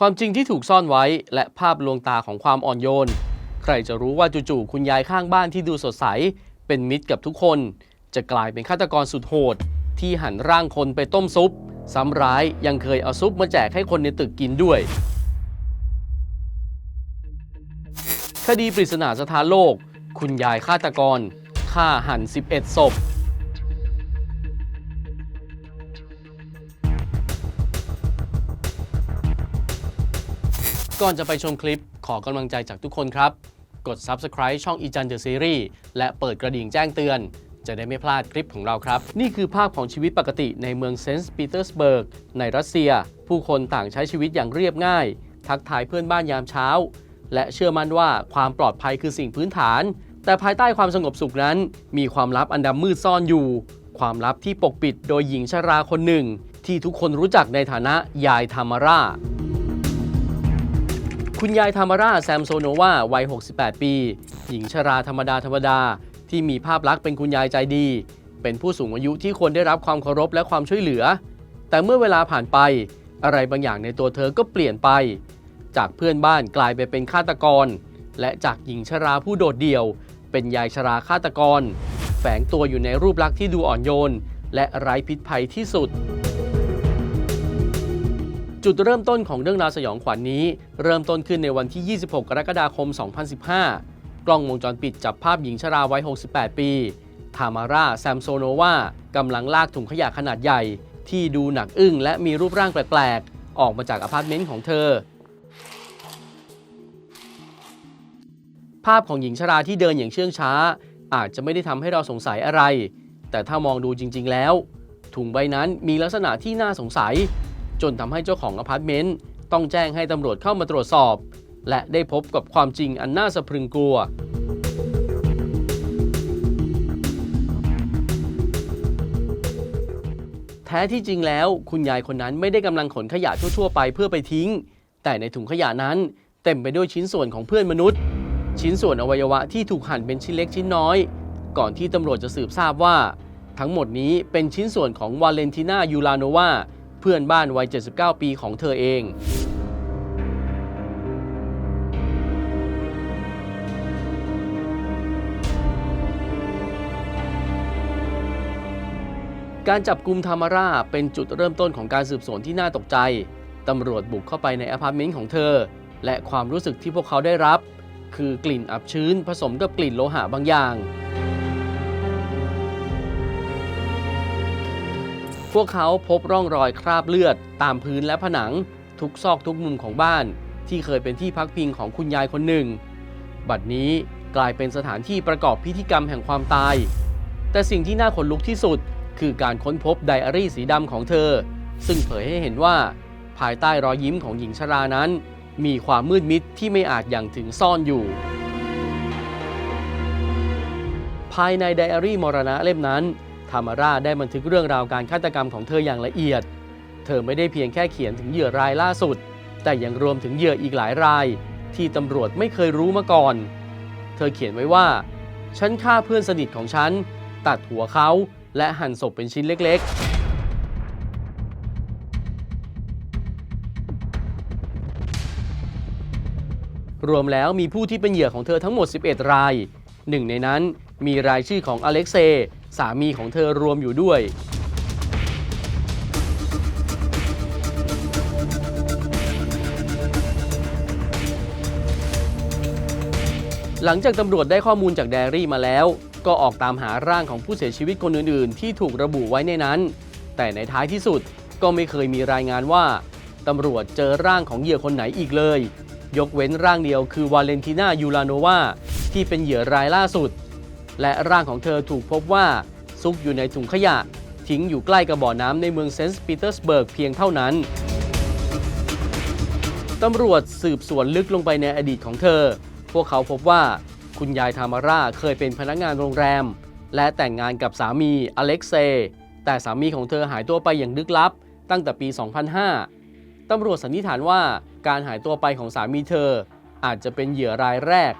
ความจริงที่ถูกซ่อนไว้และภาพลวงตาของความอ่อนโยน ใครจะรู้ว่าจู่ๆคุณยายข้างบ้านที่ดูสดใส เป็นมิตรกับทุกคน จะกลายเป็นฆาตกรสุดโหด ที่หันร่างคนไปต้มซุป ซ้ำร้ายยังเคยเอาซุปมาแจกให้คนในตึกกินด้วย คดีปริศนาสถานโลก คุณยายฆาตกรฆ่าหัน 11 ศพ ก่อนจะไปชมคลิปขอกำลังใจจากทุกคนครับ กด Subscribe ช่องอีจันเดอะซีรีส์และเปิดกระดิ่งแจ้งเตือน จะได้ไม่พลาดคลิปของเราครับ นี่คือภาพของชีวิตปกติในเมืองเซนต์ปีเตอร์สเบิร์กในรัสเซีย ผู้คนต่างใช้ชีวิตอย่างเรียบง่าย ทักทายเพื่อนบ้านยามเช้า และเชื่อมั่นว่าความปลอดภัยคือสิ่งพื้นฐาน แต่ภายใต้ความสงบสุขนั้น มีความลับอันดำมืดซ่อนอยู่ ความลับที่ปกปิดโดยหญิงชราคนหนึ่ง ที่ทุกคนรู้จักในฐานะยายธรรมารา คุณยายธรรมราแซมโซโนวาวัย 68 ปี หญิงชราธรรมดาธรรมดา ที่มีภาพลักษณ์เป็นคุณยายใจดี เป็นผู้สูงอายุที่ควรได้รับความเคารพและความช่วยเหลือ แต่เมื่อเวลาผ่านไป อะไรบางอย่างในตัวเธอก็เปลี่ยนไป จากเพื่อนบ้านกลายไปเป็นฆาตกร และจากหญิงชราผู้โดดเดี่ยว เป็นยายชราฆาตกร แฝงตัวอยู่ในรูปลักษณ์ที่ดูอ่อนโยน และไร้พิษภัยที่สุด จุดเริ่มต้นของเรื่องราวสยองขวัญนนี้ เริ่มต้นขึ้นในวันที่ 26 กรกฎาคม 2015 กล้องวงจรปิดจับภาพหญิงชราวัย 68 ปี ทามาร่า แซมโซโนวากำลังลากถุงขยะขนาดใหญ่ ที่ดูหนักอึ้งและมีรูปร่างแปลกๆ ออกมาจากอพาร์ตเมนต์ของเธอ ภาพของหญิงชราที่เดินอย่างเชื่องช้า อาจจะไม่ได้ทำให้เราสงสัยอะไร แต่ถ้ามองดูจริงๆแล้ว ถุงใบนั้นมีลักษณะที่น่าสงสัย จนทำให้เจ้าของอพาร์ตเมนต์ต้องแจ้งให้ตำรวจเข้ามาตรวจสอบ และได้พบกับความจริงอันน่าสะพรึงกลัวแท้ที่จริงแล้วคุณยายคนนั้นไม่ได้กำลังขนขยะทั่ว ๆ ไปเพื่อไปทิ้ง แต่ในถุงขยะนั้นเต็มไปด้วยชิ้นส่วนของเพื่อนมนุษย์ ชิ้นส่วนอวัยวะที่ถูกหั่นเป็นชิ้นเล็กชิ้นน้อย ก่อนที่ตำรวจจะสืบทราบว่า ทั้งหมดนี้เป็นชิ้นส่วนของวาเลนติน่ายูลาโนวา พื่อนบ้านวัย 79 ปีของเธอเองการจับกลุ่มทามาร่าเป็นจุดเริ่มต้นของการสืบสวนที่น่าตกใจ ตำรวจบุกเข้าไปในอพาร์ตเมนต์ของเธอ และความรู้สึกที่พวกเขาได้รับ คือกลิ่นอับชื้นผสมกับกลิ่นโลหะบางอย่าง วกเขาพบร่องรอยคราบเลือด ตามพื้นและผนัง ทุกซอกทุกมุมของบ้าน ที่เคยเป็นที่พักพิงของคุณยายคนหนึ่ง บัดนี้กลายเป็นสถานที่ประกอบพิธีกรรมแห่งความตาย แต่สิ่งที่น่าขนลุกที่สุด คือการค้นพบไดอารี่สีดำของเธอ ซึ่งเผยให้เห็นว่า ภายใต้รอยยิ้มของหญิงชรานั้น มีความมืดมิดที่ไม่อาจอย่างถึงซ่อนอยู่ ภายในไดอารี่มรณะเล่มนั้นามาร่าได้บันทึกเรื่องราวการฆาตกรรมของเธออย่างละเอียด เธอไม่ได้เพียงแค่เขียนถึงเหยื่อรายล่าสุด แต่ยังรวมถึงเหยื่ออีกหลายราย ที่ตำรวจไม่เคยรู้มาก่อน เธอเขียนไว้ว่า ฉันฆ่าเพื่อนสนิทของฉัน ตัดหัวเขาและหั่นศพเป็นชิ้นเล็ก ๆรวมแล้วมีผู้ที่เป็นเหยื่อของเธอทั้งหมด 11 ราย หนึ่งในนั้นมีรายชื่อของอเล็กเซ สามีของเธอรวมอยู่ด้วย หลังจากตำรวจได้ข้อมูลจากไดรี่มาแล้ว ก็ออกตามหาร่างของผู้เสียชีวิตคนอื่น ๆ ที่ถูกระบุไว้ในนั้น แต่ในท้ายที่สุดก็ไม่เคยมีรายงานว่าตำรวจเจอร่างของเหยื่อคนไหนอีกเลย ยกเว้นร่างเดียวคือวาเลนติน่ายูลาโนวาที่เป็นเหยื่อรายล่าสุด และร่างของเธอถูกพบว่า ซุกอยู่ในถุงขยะ ทิ้งอยู่ใกล้กับบ่อน้ำในเมืองเซนต์ปีเตอร์สเบิร์กเพียงเท่านั้นตำรวจสืบสวนลึกลงไปในอดีตของเธอ พวกเขาพบว่าคุณยายทามาร่าเคยเป็นพนักงานโรงแรม และแต่งงานกับสามีอเล็กเซย์แต่สามีของเธอหายตัวไปอย่างลึกลับ ตั้งแต่ปี 2005 ตำรวจสันนิษฐานว่าการหายตัวไปของสามีเธอ อาจจะเป็นเหยื่อรายแรก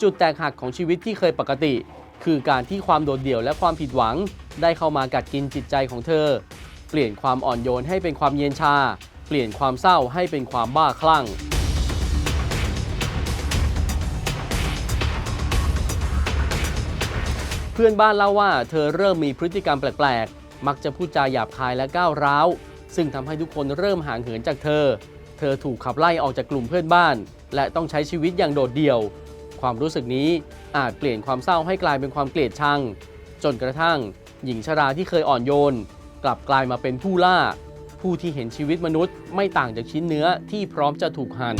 จุดแตกหักของชีวิตที่เคยปกติ คือการที่ความโดดเดี่ยวและความผิดหวัง ได้เข้ามากัดกินจิตใจของเธอ เปลี่ยนความอ่อนโยนให้เป็นความเย็นชา เปลี่ยนความเศร้าให้เป็นความบ้าคลั่งเพื่อนบ้านเล่าว่าเธอเริ่มมีพฤติกรรมแปลกๆ มักจะพูดจาหยาบคายและก้าวร้าว ซึ่งทำให้ทุกคนเริ่มห่างเหินจากเธอ เธอถูกขับไล่ออกจากกลุ่มเพื่อนบ้าน และต้องใช้ชีวิตอย่างโดดเดี่ยว ความรู้สึกนี้อาจเปลี่ยนความเศร้าให้กลายเป็นความเกลียดชัง จนกระทั่ง หญิงชราที่เคยอ่อนโยน กลับกลายมาเป็นผู้ล่า ผู้ที่เห็นชีวิตมนุษย์ไม่ต่างจากชิ้นเนื้อที่พร้อมจะถูกหั่น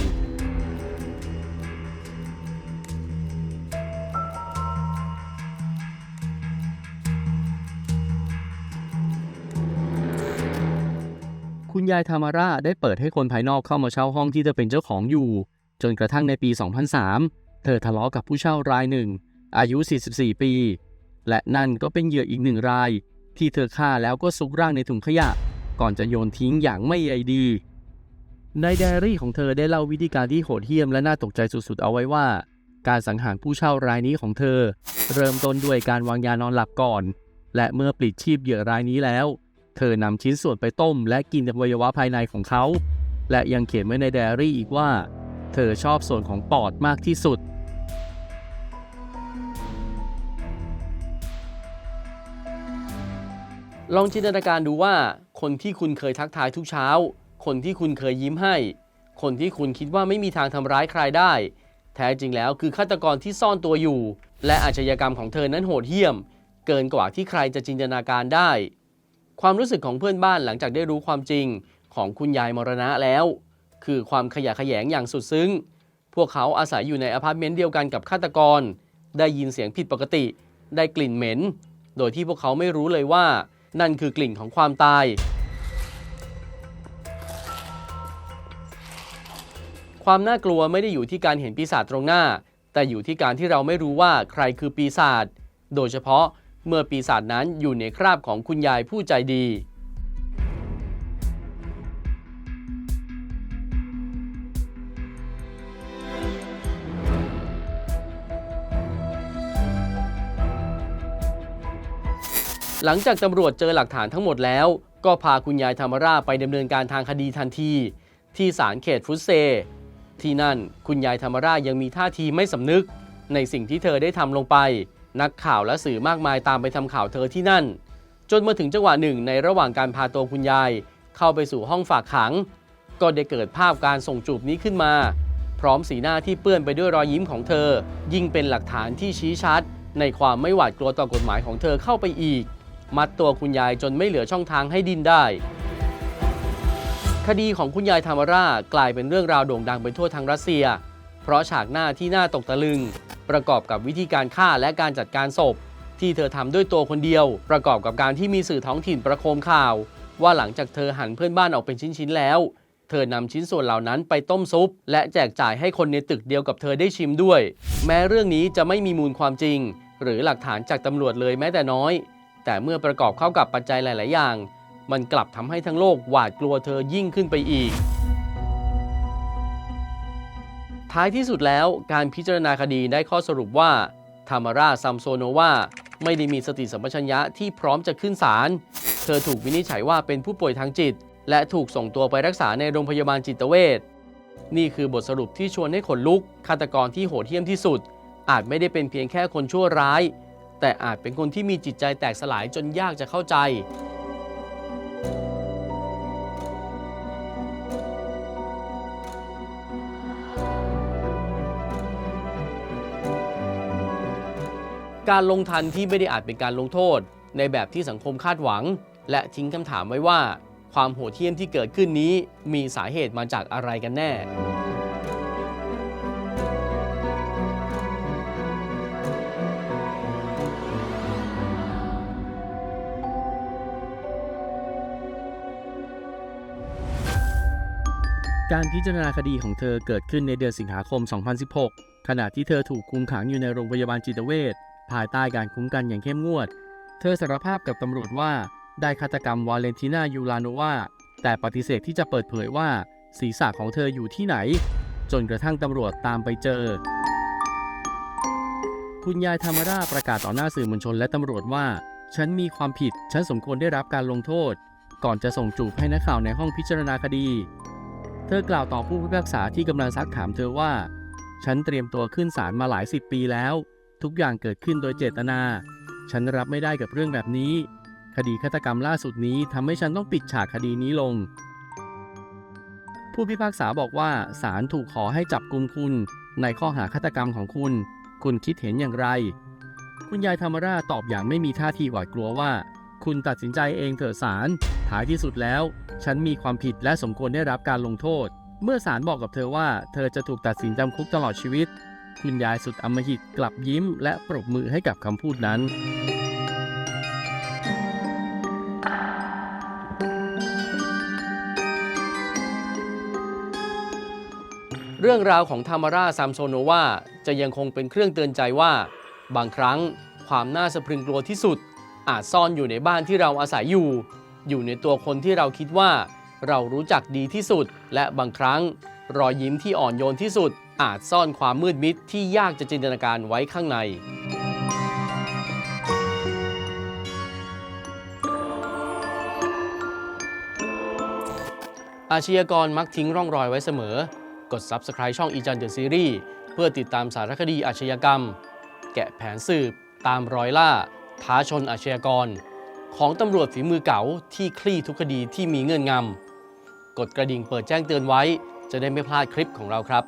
คุณยายธามาราได้เปิดให้คนภายนอกเข้ามาเช่าห้องที่เธอเป็นเจ้าของอยู่ จนกระทั่งในปี 2003 เธอทะเลาะกับผู้เช่ารายหนึ่ง อายุ 44 ปี และนั่นก็เป็นเหยื่ออีกหนึ่งราย ที่เธอฆ่าแล้วก็ซุกร่างในถุงขยะ ก่อนจะโยนทิ้งอย่างไม่ใยดี ในไดอารี่ของเธอได้เล่าวิธีการที่โหดเหี้ยมและน่าตกใจสุดๆ เอาไว้ว่า การสังหารผู้เช่ารายนี้ของเธอ เริ่มต้นด้วยการวางยานอนหลับก่อน และเมื่อปลิดชีพเหยื่อรายนี้แล้ว เธอนำชิ้นส่วนไปต้ม และกินอวัยวะภายในของเขา และยังเขียนไว้ในไดอารี่อีกว่า เธอชอบส่วนของปอดมากที่สุด ลองจินตนาการดูว่า คนที่คุณเคยทักทายทุกเช้า คนที่คุณเคยยิ้มให้ คนที่คุณคิดว่าไม่มีทางทำร้ายใครได้ แท้จริงแล้วคือฆาตกรที่ซ่อนตัวอยู่ และอาชญากรรมของเธอนั้นโหดเหี้ยม เกินกว่าที่ใครจะจินตนาการได้ ความรู้สึกของเพื่อนบ้านหลังจากได้รู้ความจริงของคุณยายมรณะแล้ว คือความขยะแขยงอย่างสุดซึ้ง พวกเขาอาศัยอยู่ในอพาร์ตเมนต์เดียวกันกับฆาตกร ได้ยินเสียงผิดปกติ ได้กลิ่นเหม็น โดยที่พวกเขาไม่รู้เลยว่า นั่นคือกลิ่นของความตาย ความน่ากลัวไม่ได้อยู่ที่การเห็นปีศาจตรงหน้า แต่อยู่ที่การที่เราไม่รู้ว่าใครคือปีศาจ โดยเฉพาะเมื่อปีศาจนั้นอยู่ในคราบของคุณยายผู้ใจดี หลังจากตำรวจเจอหลักฐานทั้งหมดแล้ว ก็พาคุณยายธรรมราไปดำเนินการทางคดีทันที ที่ศาลเขตฟรุตเซ ที่นั่นคุณยายธรรมรายังมีท่าทีไม่สำนึก ในสิ่งที่เธอได้ทำลงไป นักข่าวและสื่อมากมายตามไปทำข่าวเธอที่นั่น จนมาถึงจังหวะหนึ่งในระหว่างการพาตัวคุณยาย เข้าไปสู่ห้องฝากขัง ก็ได้เกิดภาพการส่งจูบนี้ขึ้นมา พร้อมสีหน้าที่เปื้อนไปด้วยรอยยิ้มของเธอ ยิ่งเป็นหลักฐานที่ชี้ชัด ในความไม่หวาดกลัวต่อกฎหมายของเธอเข้าไปอีก มัดตัวคุณยายจนไม่เหลือช่องทางให้ดิ้นได้ คดีของคุณยายธรรมรากลายเป็นเรื่องราวโด่งดังไปทั่วทั้งรัสเซีย เพราะฉากหน้าที่น่าตกตะลึง ประกอบกับวิธีการฆ่าและการจัดการศพ ที่เธอทำด้วยตัวคนเดียว ประกอบกับการที่มีสื่อท้องถิ่นประโคมข่าว ว่าหลังจากเธอหั่นเพื่อนบ้านออกเป็นชิ้นๆแล้ว เธอนำชิ้นส่วนเหล่านั้นไปต้มซุป และแจกจ่ายให้คนในตึกเดียวกับเธอได้ชิมด้วย แม้เรื่องนี้จะไม่มีมูลความจริง หรือหลักฐานจากตำรวจเลยแม้แต่น้อย แต่เมื่อประกอบเข้ากับปัจจัยหลาย ๆ อย่าง มันกลับทำให้ทั้งโลกหวาดกลัวเธอยิ่งขึ้นไปอีก ท้ายที่สุดแล้วการพิจารณาคดีได้ข้อสรุปว่าธามาราซัมโซโนวาไม่ได้มีสติสัมปชัญญะที่พร้อมจะขึ้นศาล เธอถูกวินิจฉัยว่าเป็นผู้ป่วยทางจิต และถูกส่งตัวไปรักษาในโรงพยาบาลจิตเวช นี่คือบทสรุปที่ชวนให้ขนลุกฆาตกรที่โหดเหี้ยมที่สุด อาจไม่ได้เป็นเพียงแค่คนชั่วร้าย แต่อาจเป็นคนที่มีจิตใจแตกสลายจนยากจะเข้าใจ การลงทันที่ไม่ได้อาจเป็นการลงโทษ ในแบบที่สังคมคาดหวัง และทิ้งคำถามไว้ว่า ความโหดเหี้ยมที่เกิดขึ้นนี้มีสาเหตุมาจากอะไรกันแน่ การพิจารณาคดีของเธอเกิดขึ้นในเดือนสิงหาคม 2016 ขณะที่เธอถูกคุมขังอยู่ในโรงพยาบาลจิตเวชภายใต้การคุ้มกันอย่างเข้มงวด เธอสารภาพกับตำรวจว่าได้ฆาตกรรมวาเลนติน่ายูลานวาแต่ปฏิเสธที่จะเปิดเผยว่าศีรษะของเธออยู่ที่ไหน จนกระทั่งตำรวจตามไปเจอ คุณยายธรรมราประกาศต่อหน้าสื่อมวลชนและตำรวจว่า ฉันมีความผิด ฉันสมควรได้รับการลงโทษ ก่อนจะส่งจูบให้นักข่าวในห้องพิจารณาคดี เธอกล่าวต่อผู้พิพากษาที่กำลังซักถามเธอว่า ฉันเตรียมตัวขึ้นศาลมาหลายสิบปีแล้ว ทุกอย่างเกิดขึ้นโดยเจตนา ฉันรับไม่ได้กับเรื่องแบบนี้ คดีฆาตกรรมล่าสุดนี้ทำให้ฉันต้องปิดฉากคดีนี้ลง ผู้พิพากษาบอกว่าศาลถูกขอให้จับกุมคุณ ในข้อหาฆาตกรรมของคุณ คุณคิดเห็นอย่างไร คุณยายธรรมราตอบอย่างไม่มีท่าทีหวาดกลัวว่า คุณตัดสินใจเองเถอะศาลท้ายที่สุดแล้ว ฉันมีความผิดและสมควรได้รับการลงโทษ เมื่อศาลบอกกับเธอว่า เธอจะถูกตัดสินจำคุกตลอดชีวิต คุณยายสุดอำมหิตกลับยิ้ม และปรบมือให้กับคำพูดนั้นเรื่องราวของธรรมาราซัมโซโนวาจะยังคงเป็นเครื่องเตือนใจว่า บางครั้งความน่าสะพรึงกลัวที่สุด อาจซ่อนอยู่ในบ้านที่เราอาศัยอยู่ อยู่ในตัวคนที่เราคิดว่า เรารู้จักดีที่สุด และบางครั้ง รอยยิ้มที่อ่อนโยนที่สุด อาจซ่อนความมืดมิดที่ยากจะจินตนาการไว้ข้างใน อาชญากรมักทิ้งร่องรอยไว้เสมอ กด Subscribe ช่องอีจันเดอะซีรีส์เพื่อติดตามสารคดีอาชญากรรม แกะแผนสืบ ตามรอยล่าท้าชนอาชญากร ของตำรวจฝีมือเก่าที่คลี่ทุกคดีที่มีเงื่อนงำกดกระดิ่งเปิดแจ้งเตือนไว้ จะได้ไม่พลาดคลิปของเราครับ